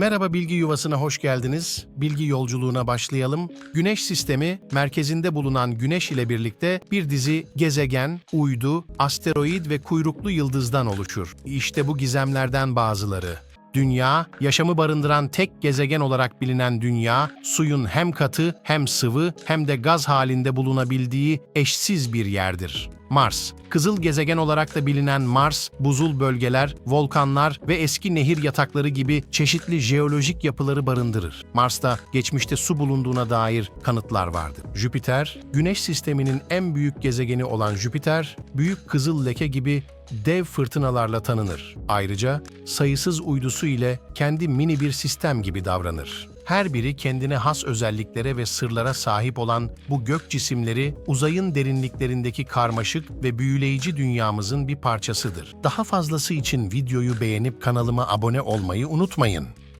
Merhaba bilgi yuvasına hoş geldiniz. Bilgi yolculuğuna başlayalım. Güneş sistemi merkezinde bulunan Güneş ile birlikte bir dizi gezegen, uydu, asteroid ve kuyruklu yıldızdan oluşur. İşte bu gizemlerden bazıları. Dünya, yaşamı barındıran tek gezegen olarak bilinen Dünya, suyun hem katı hem sıvı hem de gaz halinde bulunabildiği eşsiz bir yerdir. Mars, kızıl gezegen olarak da bilinen Mars, buzul bölgeler, volkanlar ve eski nehir yatakları gibi çeşitli jeolojik yapıları barındırır. Mars'ta geçmişte su bulunduğuna dair kanıtlar vardır. Jüpiter, Güneş sisteminin en büyük gezegeni olan Jüpiter, büyük kızıl leke gibi dev fırtınalarla tanınır. Ayrıca sayısız uydusu ile kendi mini bir sistem gibi davranır. Her biri kendine has özelliklere ve sırlara sahip olan bu gök cisimleri uzayın derinliklerindeki karmaşık ve büyüleyici dünyamızın bir parçasıdır. Daha fazlası için videoyu beğenip kanalıma abone olmayı unutmayın.